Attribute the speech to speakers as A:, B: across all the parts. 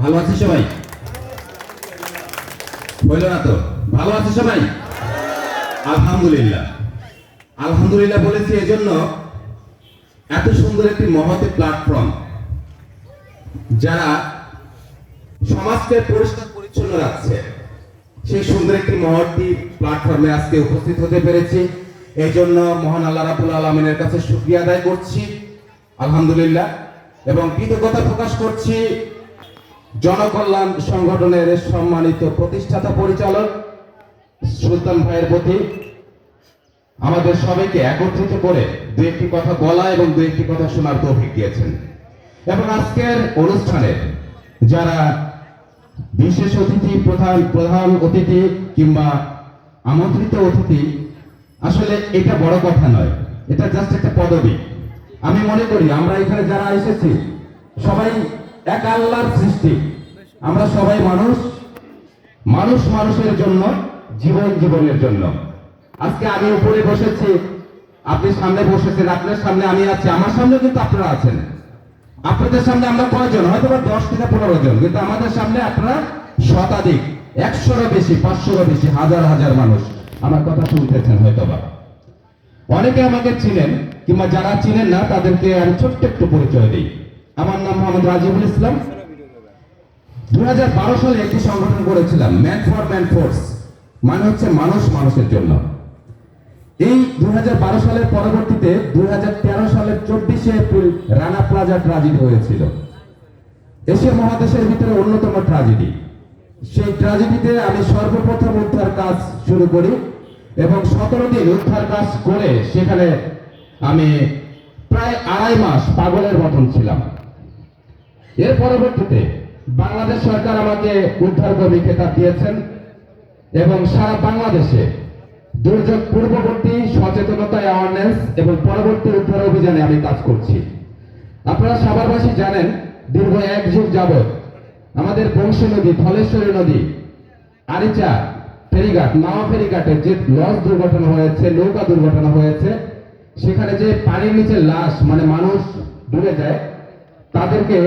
A: ভালো আছে সবাই? হইল না তো? ভালো আছে সবাই? আলহামদুলিল্লাহ। আলহামদুলিল্লাহ বলেছি এজন্য এত সুন্দর একটি মহৎ প্ল্যাটফর্ম যারা সমাজকে পরিষ্কার পরিচ্ছন্ন রাখছে, সেই সুন্দর একটি মহৎটি প্ল্যাটফর্মে আজকে উপস্থিত হতে পেরেছি। এই জন্য মহান আল্লাহ রাবুল আলমিনের কাছে শুক্রিয়া আদায় করছি। আলহামদুলিল্লাহ। এবং কৃতজ্ঞতা প্রকাশ করছি জনকল্যাণ সংগঠনের সম্মানিত প্রতিষ্ঠাতা পরিচালক সুলতান ভাইয়ের প্রতি আমাদের সবাইকে একত্রিত করে দু একটি কথা বলা এবং দু একটি কথা শোনার তৌফিক দিয়েছেন। এবং আজকের অনুষ্ঠানে যারা বিশেষ অতিথি, প্রধান প্রধান অতিথি কিংবা আমন্ত্রিত অতিথি, আসলে এটা বড় কথা নয়, এটা জাস্ট একটা পদবি। আমি মনে করি আমরা এখানে যারা এসেছি, সবাই এক আল্লাহর সৃষ্টি। আমরা সবাই মানুষ। মানুষ মানুষের জন্য, জীবন জীবনের জন্য। আজকে আমি উপরে বসেছি, আপনি সামনে বসেছেন, আপনার সামনে আমি আছি, আমার সামনে কিন্তু আপনারা আছেন। আপনাদের সামনে আমরা কয়জন? হয়তো বা দশ থেকে পনেরো জন, কিন্তু আমাদের সামনে আপনারা শতাধিক, একশোরও বেশি, পাঁচশোরও বেশি, হাজার হাজার মানুষ। আমার কথা শুনতেছেন হয়তো বা। অনেকে আমাকে চিনেন, কিংবা যারা চিনেন না, তাদেরকে আমি ছোট্ট একটু পরিচয় দিই। আমার নাম মোহাম্মদ রাজিবুল ইসলাম। দু হাজার বারো সালে একটি সংগঠন করেছিলাম ম্যান ফর ম্যান ফোর্স মানে হচ্ছে মানুষ মানুষের জন্য। এই দু সালের পরবর্তীতে দু সালের চব্বিশে এপ্রিল রানা প্লাজা ট্রাজেডি হয়েছিল। এশিয়া মহাদেশের ভিতরে অন্যতম ট্রাজেডি। সেই ট্রাজেডিতে আমি সর্বপ্রথম উদ্ধার কাজ শুরু করি এবং সতেরো দিন উদ্ধার কাজ করে সেখানে আমি প্রায় আড়াই মাস পাগলের মতন ছিলাম। এর পরবর্তীতে বাংলাদেশ সরকার আমাকে উদ্ধার কর্মী খেতাব দিয়েছেন এবং সারা বাংলাদেশে দুর্যোগ পূর্ববর্তী সচেতনতা অ্যাওয়ারনেস এবং পরবর্তী উদ্ধার অভিযানে আমি কাজ করছি। আপনারা সাভারবাসী জানেন, দীর্ঘ এক যুগ যাবৎ আমাদের বংশী নদী, ধলেশ্বরী নদী, আরিচা, ফেরিঘাট নাওয়া ফেরিঘাটে যে লঞ্চ দুর্ঘটনা হয়েছে, নৌকা দুর্ঘটনা হয়েছে, সেখানে যে পানির নিচে লাশ মানে মানুষ ডুবে যায়, তাদেরকে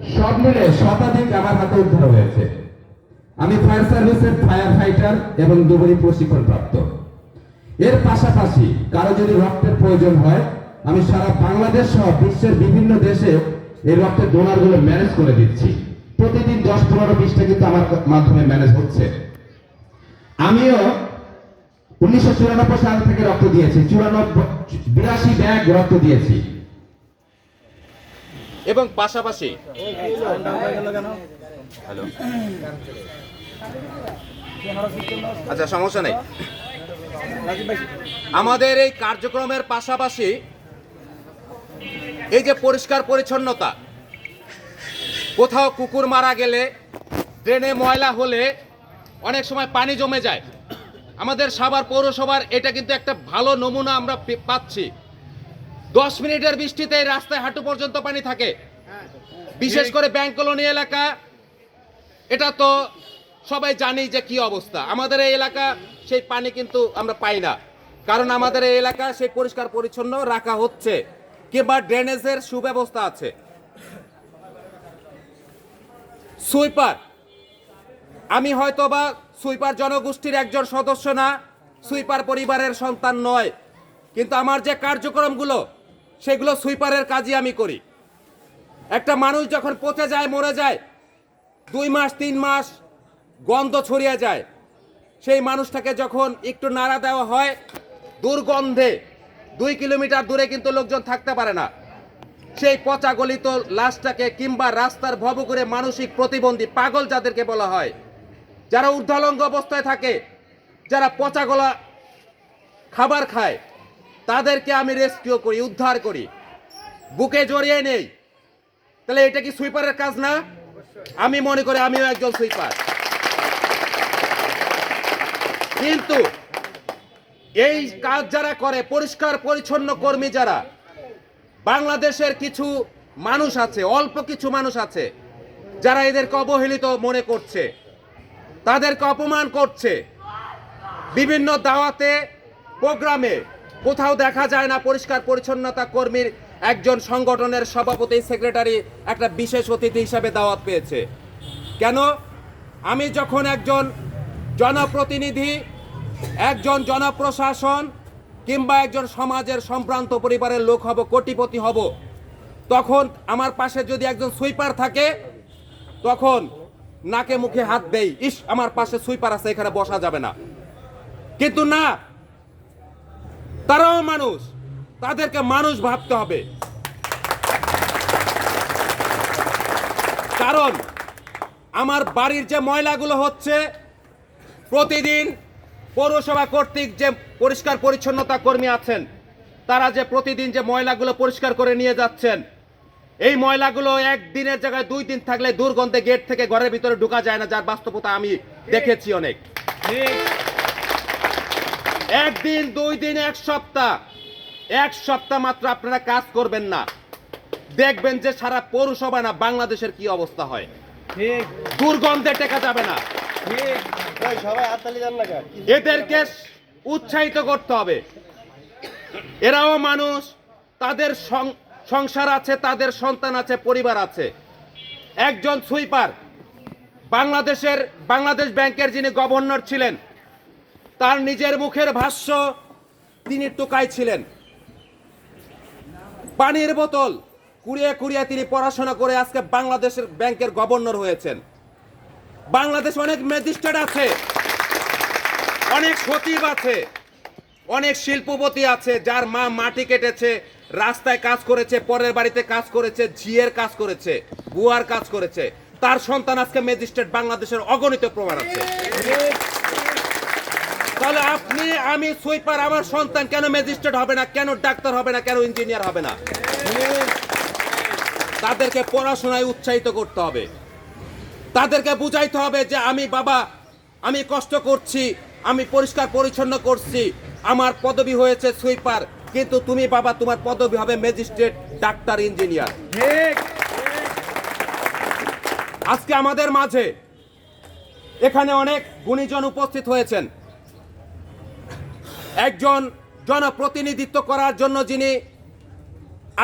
A: সব মিলে শতাধিক আমার হাতে উদ্ধার হয়েছে। আমি ফায়ার সার্ভিসের ফায়ার ফাইটার এবং দুবারই প্রশিক্ষণ প্রাপ্ত এর পাশাপাশি কারও যদি রক্তের প্রয়োজন হয়, আমি সারা বাংলাদেশ সহ বিশ্বের বিভিন্ন দেশে এই রক্তের ডোনারগুলো ম্যানেজ করে দিচ্ছি। প্রতিদিন দশ, পনেরো বিশটা কিন্তু আমার মাধ্যমে ম্যানেজ হচ্ছে। আমিও উনিশশো চুরানব্বই সাল থেকে রক্ত দিয়েছি, চুরানব্বই, বিরাশি ব্যাগ রক্ত দিয়েছি।
B: এবং পাশাপাশি হ্যালো। আচ্ছা সমস্যা নেই। আমাদের এই কার্যক্রমের পাশাপাশি এই যে পরিষ্কার পরিচ্ছন্নতা, কোথাও কুকুর মারা গেলে, ড্রেনে ময়লা হলে অনেক সময় পানি জমে যায়। আমাদের সাভার পৌরসভার এটা কিন্তু একটা ভালো নমুনা আমরা পাচ্ছি। দশ মিনিটের বৃষ্টিতে রাস্তায় হাঁটু পর্যন্ত পানি থাকে। বিশেষ করে ব্যাংক কলোনি এলাকা, এটা তো সবাই জানি যে কি অবস্থা। আমাদের এই এলাকা, সেই পানি কিন্তু আমরা পাই না। কারণ আমাদের এই এলাকা, সেই পরিষ্কার পরিচ্ছন্ন রাখা হচ্ছে। কিংবা ড্রেনেজের সুব্যবস্থা আছে। সুইপার। আমি হয়তো বা সুইপার জনগোষ্ঠীর একজন সদস্য না, সুইপার পরিবারের সন্তান নয়। কিন্তু আমার যে কার্যক্রমগুলো সেগুলো সুইপারের কাজই আমি করি। একটা মানুষ যখন পচে যায়, মরে যায়, দুই মাস, তিন মাস গন্ধ ছড়িয়ে যায়, সেই মানুষটাকে যখন একটু নাড়া দেওয়া হয়, দুর্গন্ধে দুই কিলোমিটার দূরে কিন্তু লোকজন থাকতে পারে না। সেই পচা গলিত লাশটাকে কিংবা রাস্তার ভব করে মানসিক প্রতিবন্ধী পাগল যাদেরকে বলা হয়, যারা ঊর্ধ্বলঙ্গ অবস্থায় থাকে, যারা পচা গলা খাবার খায় তাদেরকে আমি রেস্কিউ করি, উদ্ধার করি। বুকে জড়িয়ে নেই। তাহলে এটা কি সুইপারের কাজ না? আমি মনে করি আমিও একজন সুইপার কিন্তু এই কাজ যারা করে, পরিষ্কার পরিচ্ছন্ন কর্মী যারা, বাংলাদেশের কিছু মানুষ আছে, অল্প কিছু মানুষ আছে, যারা এদেরকে অবহেলিত মনে করছে, তাদেরকে অপমান করছে। বিভিন্ন দাওয়াতে, প্রোগ্রামে কোথাও দেখা যায় না পরিষ্কার পরিচ্ছন্নতা কর্মীর একজন সংগঠনের সভাপতি সেক্রেটারি একটা বিশেষ অতিথি হিসাবে দাওয়াত পেয়েছে।
A: কেন? আমি যখন একজন জনপ্রতিনিধি, একজন জনপ্রশাসন কিংবা একজন সমাজের সম্ভ্রান্ত পরিবারের লোক হব, কোটিপতি হব, তখন আমার পাশে যদি একজন সুইপার থাকে, তখন নাকে মুখে হাত দেই, ইস, আমার পাশে সুইপার আছে, এখানে বসা যাবে না। কিন্তু না তারাও মানুষ, তাদেরকে মানুষ ভাবতে হবে। কারণ আমার বাড়ির যে ময়লাগুলো হচ্ছে, প্রতিদিন পৌরসভা কর্তৃক যে পরিষ্কার পরিচ্ছন্নতা কর্মী আছেন, তারা যে প্রতিদিন যে ময়লাগুলো পরিষ্কার করে নিয়ে যাচ্ছেন, এই ময়লাগুলো একদিনের জায়গায় দুই দিন থাকলে দুর্গন্ধে গেট থেকে ঘরের ভিতরে ঢুকা যায় না, যার বাস্তবতা আমি দেখেছি অনেক। একদিন দুই দিন এক সপ্তাহ। এক সপ্তাহ মাত্র আপনারা কাজ করবেন না। দেখবেন যে সারা পৌরসভা না বাংলাদেশের কি অবস্থা হয়।
B: ঠিক।
A: দুর্গন্ধে টেকা যাবে না।
B: ঠিক। ভাই সবাই হাততালি দেন না কেন?
A: এদেরকে উৎসাহিত করতে হবে। এরাও মানুষ তাদের সং- সংসার আছে তাদের সন্তান আছে পরিবার আছে। একজন সুইপার বাংলাদেশের বাংলাদেশ ব্যাংকের যিনি গভর্নর ছিলেন তার নিজের মুখের ভাষ্য তিনি টোকাই ছিলেন। পানির বোতল কুড়িয়ে কুড়িয়ে তিনি পড়াশোনা করে আজকে বাংলাদেশের ব্যাংকের গভর্নর হয়েছেন। বাংলাদেশ অনেক ম্যাজিস্ট্রেট আছে, অনেক সচিব আছে, অনেক শিল্পপতি আছে, যার মা মাটি কেটেছে, রাস্তায় কাজ করেছে, পরের বাড়িতে কাজ করেছে, ঝিয়ের কাজ করেছে, বুয়ার কাজ করেছে। তার সন্তান আজকে ম্যাজিস্ট্রেট, বাংলাদেশের অগণিত প্রমাণ আছে। তাহলে আপনি আমি সুইপার আমার সন্তান কেন ম্যাজিস্ট্রেট হবে না? কেন ডাক্তার হবে না? কেন ইঞ্জিনিয়ার হবে না? তাদেরকে পড়াশোনায় উৎসাহিত করতে হবে। তাদেরকে বুঝাইতে হবে যে আমি বাবা আমি কষ্ট করছি আমি পরিষ্কার পরিচ্ছন্ন করছি আমার পদবি হয়েছে সুইপার কিন্তু তুমি বাবা তোমার পদবি হবে ম্যাজিস্ট্রেট ডাক্তার ইঞ্জিনিয়ার। আজকে আমাদের মাঝে এখানে অনেক গুণীজন উপস্থিত হয়েছেন। একজন জনপ্রতিনিধিত্ব করার জন্য যিনি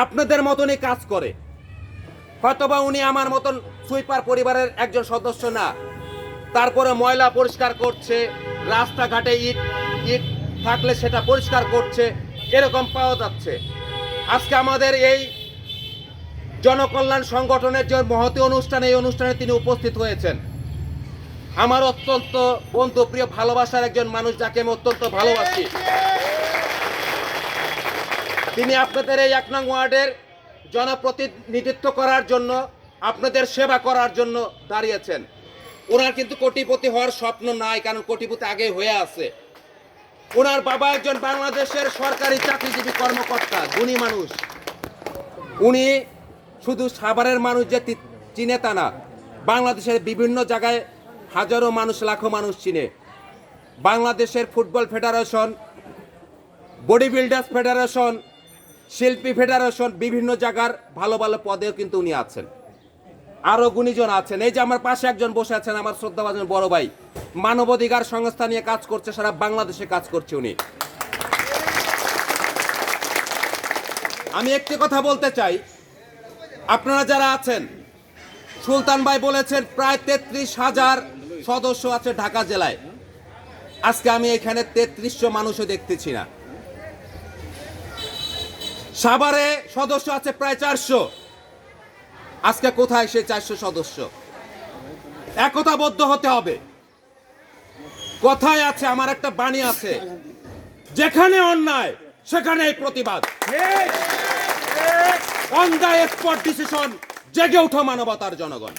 A: আপনাদের মতনই কাজ করে। হয়তোবা উনি আমার মতন সুইপার পরিবারের একজন সদস্য না। তারপরে ময়লা পরিষ্কার করছে, রাস্তাঘাটে ইট ইট থাকলে সেটা পরিষ্কার করছে, এরকম পাওয়া যাচ্ছে। আজকে আমাদের এই জনকল্যাণ সংগঠনের যে মহতি অনুষ্ঠান, এই অনুষ্ঠানে তিনি উপস্থিত হয়েছেন। আমার অত্যন্ত বন্ধু প্রিয় ভালোবাসার একজন মানুষ যাকে আমি অত্যন্ত ভালোবাসি। তিনি আপনাদের এই এক নং ওয়ার্ডের জনপ্রতিনিধিত্ব করার জন্য, আপনাদের সেবা করার জন্য দাঁড়িয়েছেন। ওনার কিন্তু কোটিপতি হওয়ার স্বপ্ন নাই, কারণ কোটিপতি আগে হয়ে আছে। ওনার বাবা একজন বাংলাদেশের সরকারি চাকরিজীবী কর্মকর্তা, গুণী মানুষ। উনি শুধু সাভারের মানুষ যে চিনে তা না, বাংলাদেশের বিভিন্ন জায়গায় হাজারো মানুষ, লাখো মানুষ চিনে। বাংলাদেশের football federation body builders federation, শিল্পী ফেডারেশন বিভিন্ন জায়গার ভালো ভালো পদেও কিন্তু উনি আছেন। আরও গুণীজন আছেন। এই যে আমার পাশে একজন বসে আছেন, আমার শ্রদ্ধাভাজন বড় ভাই। মানবাধিকার সংস্থা নিয়ে কাজ করছে, সারা বাংলাদেশে কাজ করছে উনি। আমি একটি কথা বলতে চাই। আপনারা যারা আছেন, সুলতান ভাই বলেছেন, প্রায় তেত্রিশ হাজার সদস্য আছে ঢাকা জেলায়। আজকে আমি এখানে তেত্রিশশো মানুষও দেখতেছি না। সাভারে সদস্য আছে প্রায় চারশো। আজকে কোথায় সে চারশো সদস্য? একতাবদ্ধ হতে হবে। কথায় আছে, আমার একটা বাণী আছে। যেখানে অন্যায়, সেখানেই প্রতিবাদ। অন দ্য স্পট ডিসিশন জেগে উঠো মানবতার জনগণ।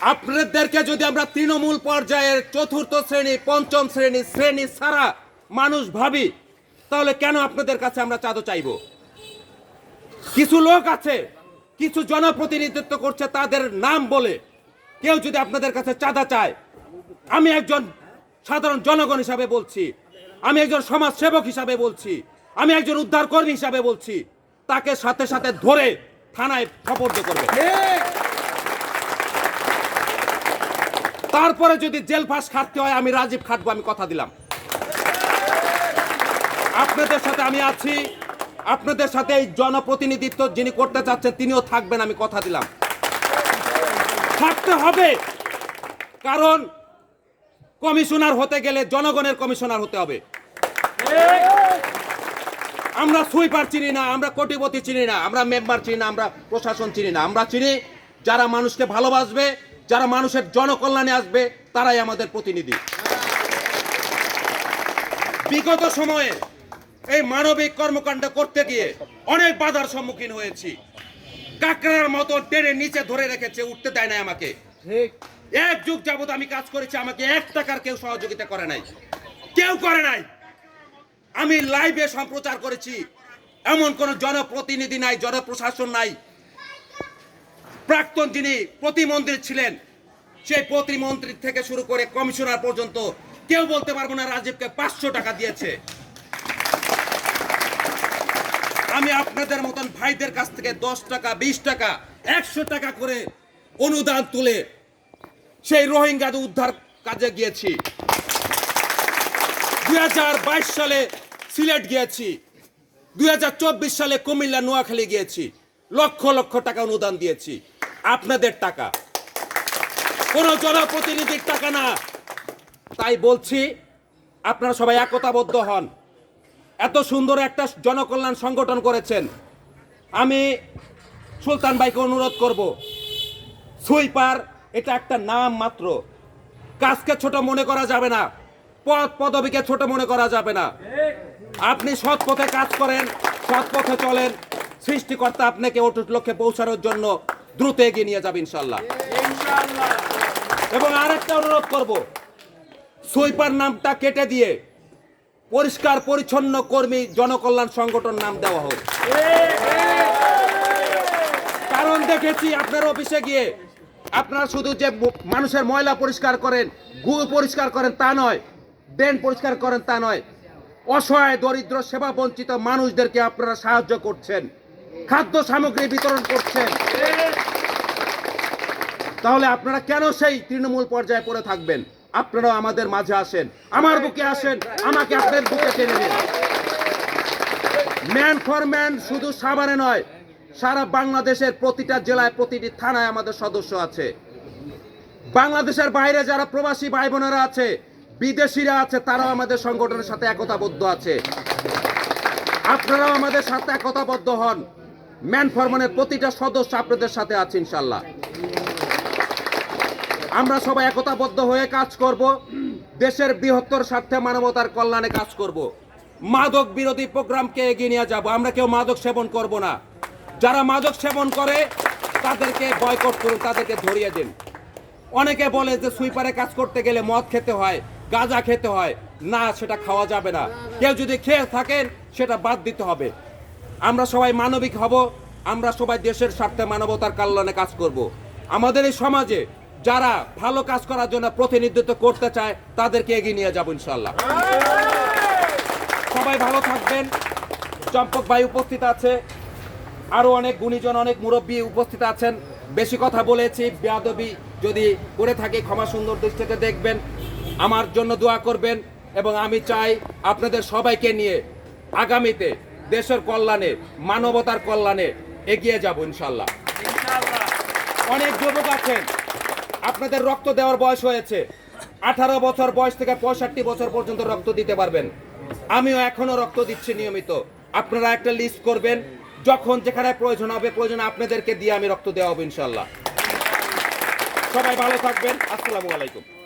A: আপনাদেরকে যদি আমরা তৃণমূল পর্যায়ের চতুর্থ শ্রেণি, পঞ্চম শ্রেণি শ্রেণি ছাড়া মানুষ ভাবি, তাহলে কেন আপনাদের কাছে আমরা চাঁদো চাইব? কিছু লোক আছে, কিছু জনপ্রতিনিধিত্ব করছে তাদের নাম বলে। কেউ যদি আপনাদের কাছে চাঁদা চায়, আমি একজন সাধারণ জনগণ হিসাবে বলছি, আমি একজন সমাজ সেবক হিসাবে বলছি, আমি একজন উদ্ধার কর্মী হিসাবে বলছি, তাকে সাথে সাথে ধরে থানায় খবর করবে। তারপরে যদি জেল ফাঁস খাটতে হয়, আমি রাজীব খাটবো, আমি কথা দিলাম। আপনাদের সাথে আমি আছি। আপনাদের সাথে এই জনপ্রতিনিধিত্ব যিনি করতে চাচ্ছেন, তিনিও থাকবেন, আমি কথা দিলাম। থাকতে হবে, কারণ কমিশনার হতে গেলে জনগণের কমিশনার হতে হবে। আমরা সুইপার চিনি না, আমরা কোটিপতি চিনি না, আমরা মেম্বার চিনি না, আমরা প্রশাসন চিনি না। আমরা চিনি, যারা মানুষকে ভালোবাসবে যারা মানুষের জনকল্যাণে আসবে তারাই আমাদের প্রতিনিধি। বিগত সময়ে এই মানবিক কর্মকাণ্ড করতে গিয়ে অনেক বাধার সম্মুখীন হয়েছি। কাকড়ার মতো টেনে নিচে ধরে রেখেছে উঠতে দেয় না আমাকে। এক যুগ যাবত আমি কাজ করেছি আমাকে এক টাকার কেউ সহযোগিতা করে নাই। কেউ করে নাই। আমি লাইভে সম্প্রচার করেছি। এমন কোন জনপ্রতিনিধি নাই জনপ্রশাসন নাই প্রাক্তন যিনি প্রতিমন্ত্রী ছিলেন, সেই প্রতিমন্ত্রী থেকে শুরু করে কমিশনার পর্যন্ত কেউ বলতে পারব না রাজীবকে পাঁচশো টাকা দিয়েছে। আমি আপনাদের মতন ভাইদের কাছ থেকে দশ টাকা, বিশ টাকা, একশো টাকা করে অনুদান তুলে সেই রোহিঙ্গা উদ্ধার কাজে গিয়েছি। দুই হাজার বাইশ সালে সিলেট গিয়েছি। দুই হাজার চব্বিশ সালে কুমিল্লা, নোয়াখালী গিয়েছি। লক্ষ লক্ষ টাকা অনুদান দিয়েছি। আপনাদের টাকা। কোন জনপ্রতিনিধির টাকা না। তাই বলছি, আপনারা সবাই একতাবদ্ধ হন। এত সুন্দর একটা জনকল্যাণ সংগঠন করেছেন। আমি সুলতান ভাইকে অনুরোধ করব, সুইপার, এটা একটা নাম মাত্র। কাজকে ছোট মনে করা যাবে না পদ পদবীকে ছোট মনে করা যাবে না। আপনি সৎ পথে কাজ করেন, সৎ পথে চলেন। সৃষ্টিকর্তা আপনাকে অটুট লক্ষ্যে পৌঁছানোর জন্য দ্রুত এগিয়ে নিয়ে যাবে ইনশাল্লাহ এবং আরেকটা অনুরোধ করব সুইপার নামটা কেটে দিয়ে পরিষ্কার পরিচ্ছন্ন কর্মী জনকল্যাণ সংগঠন নাম দেওয়া হোক। কারণ দেখেছি আপনার অফিসে গিয়ে আপনারা শুধু যে মানুষের ময়লা পরিষ্কার করেন গু পরিষ্কার করেন তা নয় ড্রেন পরিষ্কার করেন তা নয় অসহায় দরিদ্র সেবা বঞ্চিত মানুষদেরকে আপনারা সাহায্য করছেন। খাদ্য সামগ্রী বিতরণ করছেন। তাহলে আপনারা কেন সেই তৃণমূল পর্যায়ে পড়ে থাকবেন? আপনারাও আমাদের মাঝে আসেন। আমার বুকে আসেন, আমাকে আপনার বুকে টেনে নিন। ম্যান ফর ম্যান শুধু সাভারে নয়, সারা বাংলাদেশের প্রতিটা জেলায়, প্রতিটি থানায় আমাদের সদস্য আছে। বাংলাদেশের বাইরে যারা প্রবাসী ভাই বোনেরা আছে, বিদেশিরা আছে, তারাও আমাদের সংগঠনের সাথে একতাবদ্ধ আছে। আপনারাও আমাদের সাথে একতাবদ্ধ হন। ম্যান ফরমানের প্রতিটা সদস্য আপনাদের সাথে আছে ইনশাল্লাহ আমরা সবাই একতাবদ্ধ হয়ে কাজ করব। দেশের বৃহত্তর স্বার্থে মানবতার কল্যাণে কাজ করব। মাদক বিরোধী প্রোগ্রামকে এগিয়ে নিয়ে যাব। আমরা কেউ মাদক সেবন করব না। যারা মাদক সেবন করে, তাদেরকে বয়কট করুন, তাদেরকে ধরিয়ে দিন। অনেকে বলে যে সুইপারে কাজ করতে গেলে মদ খেতে হয়, গাঁজা খেতে হয়। না, সেটা খাওয়া যাবে না। কেউ যদি খেয়ে থাকেন, সেটা বাদ দিতে হবে। আমরা সবাই মানবিক হব, আমরা সবাই দেশের স্বার্থে মানবতার কল্যাণে কাজ করব। আমাদের এই সমাজে যারা ভালো কাজ করার জন্য প্রতিনিধিত্ব করতে চায়, তাদেরকে এগিয়ে নিয়ে যাব ইনশাল্লাহ সবাই ভালো থাকবেন। চম্পক ভাই উপস্থিত আছে। আরও অনেক গুণীজন, অনেক মুরব্বী উপস্থিত আছেন। বেশি কথা বলেছি, বেয়াদবি যদি করে থাকি, ক্ষমা সুন্দর দৃষ্টিতে দেখবেন। আমার জন্য দোয়া করবেন এবং আমি চাই আপনাদের সবাইকে নিয়ে আগামীতে দেশের কল্যাণে মানবতার কল্যাণে এগিয়ে যাব ইনশাল্লাহ অনেক যুবক আছেন আপনাদের রক্ত দেওয়ার বয়স হয়েছে। আঠারো বছর বয়স থেকে পঁয়ষট্টি বছর পর্যন্ত রক্ত দিতে পারবেন। আমিও এখনও রক্ত দিচ্ছি নিয়মিত। আপনারা একটা লিস্ট করবেন যখন যেখানে প্রয়োজন হবে প্রয়োজন আপনাদেরকে দিয়ে আমি রক্ত দেওয়া হবে ইনশাল্লাহ সবাই ভালো থাকবেন। আসসালামু আলাইকুম।